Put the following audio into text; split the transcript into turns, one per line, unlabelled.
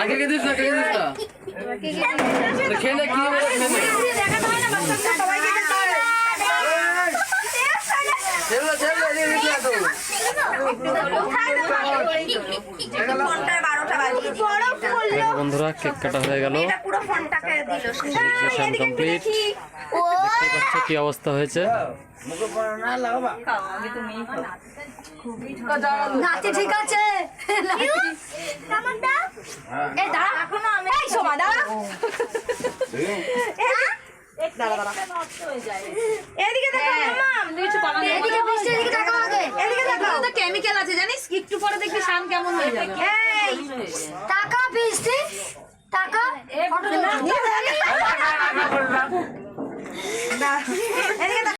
আগে কে দিস না কে দিস না নে কি হবে খেয়ে বন্ধুরা কেক কাটা হয়ে গেল। কমপ্লিট দেখতে পাচ্ছ কি অবস্থা হয়েছে।
নাচে ঠিক আছে। এই দাঁড়া। এখনও আমি এই সোমা দাঁড়া।
এদিকে দেখো মাম।
এদিকে বৃষ্টি এদিকে তাকাও আগে।
এদিকে দেখো
কেমিক্যাল আছে জানিস? একটু পরে দেখবি শান কেমন হয়ে যাবে।
দেখো